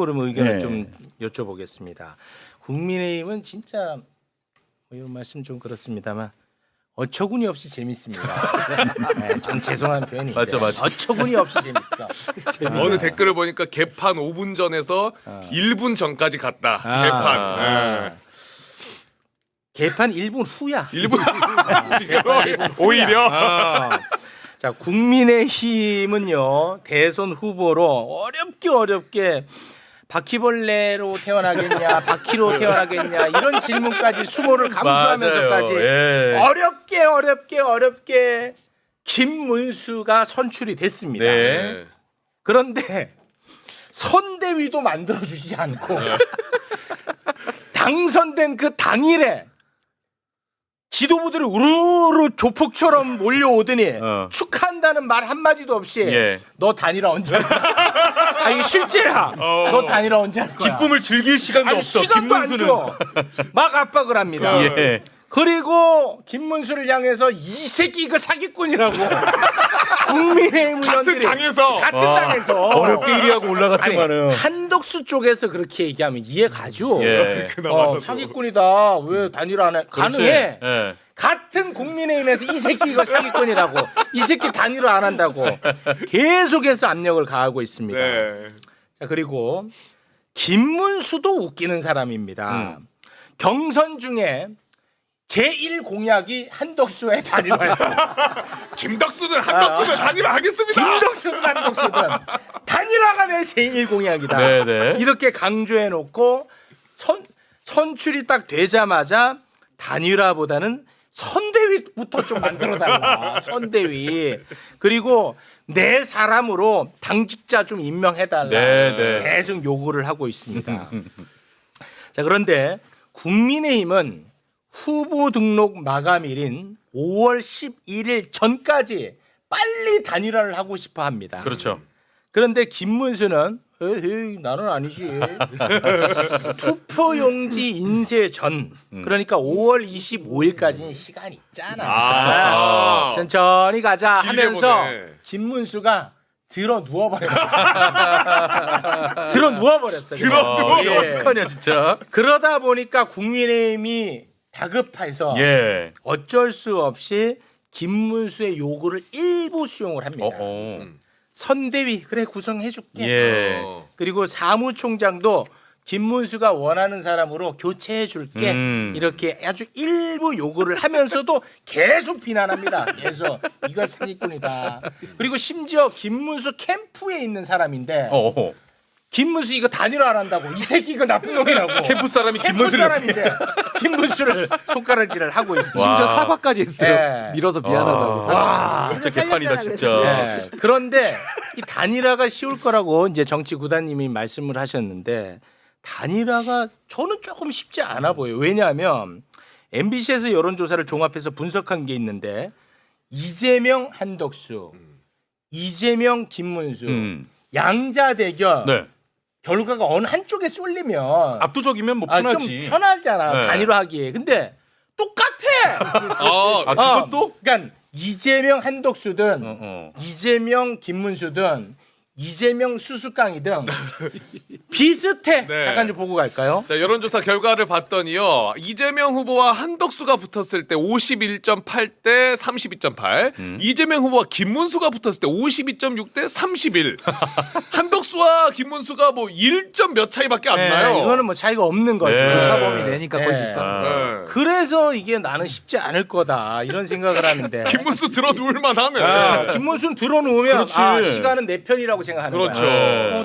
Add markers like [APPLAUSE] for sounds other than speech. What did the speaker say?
그럼 의견을 네. 좀 여쭤보겠습니다. 국민의힘은 진짜 뭐 이런 말씀 좀 그렇습니다만 어처구니 없이 재밌습니다. [LAUGHS] 네, 좀 죄송한 표현인데 맞죠, 맞죠. 어처구니 없이 재밌어. [LAUGHS] 어느 댓글을 보니까 개판 5분 전에서 어. 1분 전까지 갔다. 아, 개판. 아. 개판 1분 후야. [LAUGHS] 1분 지금 개판 1분 후야. 오히려 어. 자 국민의힘은요 대선 후보로 어렵게 어렵게 바퀴벌레로 태어나겠냐 바퀴로 [LAUGHS] 태어나겠냐 이런 질문까지 수모를 감수하면서까지 맞아요. 예. 어렵게 어렵게 어렵게 김문수가 선출이 됐습니다. 네. 그런데 선대위도 만들어주지 않고 당선된 그 당일에 지도부들이 우르르 조폭처럼 몰려오더니 어. 축하한다는 말 한마디도 없이 예. 너 단일화 언제 할 거야? 아 이게 실제야 너 단일화 언제 할 거야 기쁨을 즐길 시간도 아니, 없어. 시간도 안 김문수는. 줘. 막 압박을 합니다 예. 그리고 김문수를 향해서 이 새끼 이거 사기꾼이라고 [LAUGHS] 국민의힘 같은 의원들이 당에서 같은 와, 당에서 어렵게 1위하고 아니, 올라갔지만은. 한덕수 쪽에서 그렇게 얘기하면 이해 가죠. 예. 어, 사기꾼이다. 왜 단일화 안 해? 그렇지. 가능해. 예. 같은 국민의힘에서 이 새끼 이거 사기꾼이라고. 이 새끼 단일화 안 한다고. 계속해서 압력을 가하고 있습니다. 네. 자, 그리고 김문수도 웃기는 사람입니다. 경선 중에 제1 공약이 한덕수의 단일화였습니다. [LAUGHS] 김덕수는 한덕수는 단일화 하겠습니다. 김덕수든 한덕수든 단일화가 내 제1 공약이다. 네, 네. 이렇게 강조해 놓고 선 선출이 딱 되자마자 단일화보다는 선대위부터 좀 만들어 달라. [LAUGHS] 선대위. 그리고 내 사람으로 당직자 좀 임명해 달라. 네, 네. 계속 요구를 하고 있습니다. 자, 그런데 국민의힘은 후보 등록 마감일인 5월 11일 전까지 빨리 단일화를 하고 싶어 합니다. 그렇죠. 그런데 김문수는 에이, 나는 아니지. [LAUGHS] 투표용지 인쇄 전 그러니까 5월 25일까지는 시간 있잖아. 아. 천천히 가자 길게 하면서 보네. 김문수가 들어 누워 버렸어. [LAUGHS] 들어 누워 버렸어. 들어 누워? 아, 이거 어떡하냐 진짜. 그러다 보니까 국민의힘이 다급해서 예. 어쩔 수 없이 김문수의 요구를 일부 수용을 합니다. 어, 어. 음. 선대위 그래 구성해줄게. 예. 어. 그리고 사무총장도 김문수가 원하는 사람으로 교체해 줄게 음. 이렇게 아주 일부 요구를 하면서도 계속 비난합니다. 계속 이거 사기꾼이다. 그리고 심지어 김문수 캠프에 있는 사람인데 어, 어. 김문수 이거 단일화 안 한다고 이 새끼 이거 나쁜 놈이라고 [LAUGHS] 캠프 사람이 캠프 김문수를 사람인데 [LAUGHS] 김문수를 손가락질을 하고 있습니다. 와. 심지어 사과까지 했어요. 예. 밀어서 미안하다고. 와, 사과. 진짜 개판이다 진짜. 예. 그런데 이 단일화가 쉬울 거라고 이제 정치 구단님이 말씀을 하셨는데 단일화가 저는 조금 쉽지 않아 보여요. 왜냐하면 MBC에서 여론조사를 종합해서 분석한 게 있는데 이재명 한덕수, 이재명 김문수 음. 양자 대결 네. 결과가 어느 한쪽에 쏠리면 압도적이면 뭐 아, 좀 편하지. 편하잖아 네. 단일화 하기에. 근데 똑같아. [LAUGHS] 아, 아, 그것도? 그러니까 이재명 한덕수든 어, 어. 이재명 김문수든 이재명 수수깡이든 비슷해. 네. 잠깐 좀 보고 갈까요? 자, 여론조사 결과를 봤더니요. 이재명 후보와 한덕수가 붙었을 때 51.8 대 32.8. 음. 이재명 후보와 김문수가 붙었을 때 52.6 대 31. 한덕수와 [LAUGHS] 김문수가 뭐 1점 몇 차이밖에 안 네, 나요. 이거는 뭐 차이가 없는 거죠. 네. 오차범위 내니까 거의 네. 비슷한. 아. 네. 그래서 이게 나는 쉽지 않을 거다 이런 생각을 하는데. [LAUGHS] 김문수 들어 누울 만하네. 아, 김문수는 들어놓으면 그렇지. 아, 시간은 내 편이라고 생각하는 그렇죠. 거야. 어, 내가